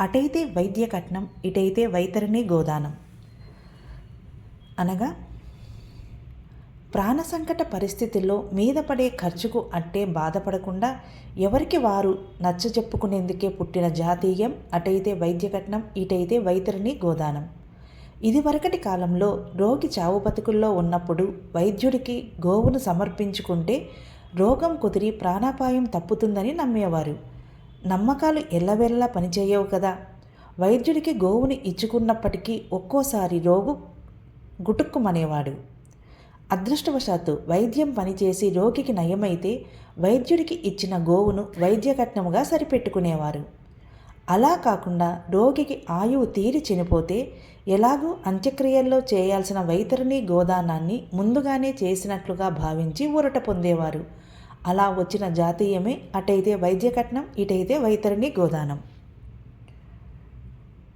అటైతే వైద్య కట్నం ఇటైతే వైతరిణి గోదానం. అనగా ప్రాణ సంకట పరిస్థితుల్లో మీద పడే ఖర్చుకు అట్టే బాధపడకుండా ఎవరికి వారు నచ్చ చెప్పుకునేందుకే పుట్టిన జాతీయం అటైతే వైద్య కట్నం ఇటైతే వైతరిణి గోదానం. ఇదివరకటి కాలంలో రోగి చావు బతుకుల్లో ఉన్నప్పుడు వైద్యుడికి గోవును సమర్పించుకుంటే రోగం కుదిరి ప్రాణాపాయం తప్పుతుందని నమ్మేవారు. నమ్మకాలు ఎల్లవెల్లా పనిచేయవు కదా. వైద్యుడికి గోవుని ఇచ్చుకున్నప్పటికీ ఒక్కోసారి రోగు గుటుక్కుమనేవాడు. అదృష్టవశాత్తు వైద్యం పనిచేసి రోగికి నయమైతే వైద్యుడికి ఇచ్చిన గోవును వైద్యకట్నముగా సరిపెట్టుకునేవారు. అలా కాకుండా రోగికి ఆయువు తీరి చనిపోతే ఎలాగూ అంత్యక్రియల్లో చేయాల్సిన వైతరిణి గోదానాన్ని ముందుగానే చేసినట్లుగా భావించి ఊరట పొందేవారు. అలా వచ్చిన జాతీయమే అటైతే వైద్య కట్నం ఇటైతే వైతరిణి గోదానం.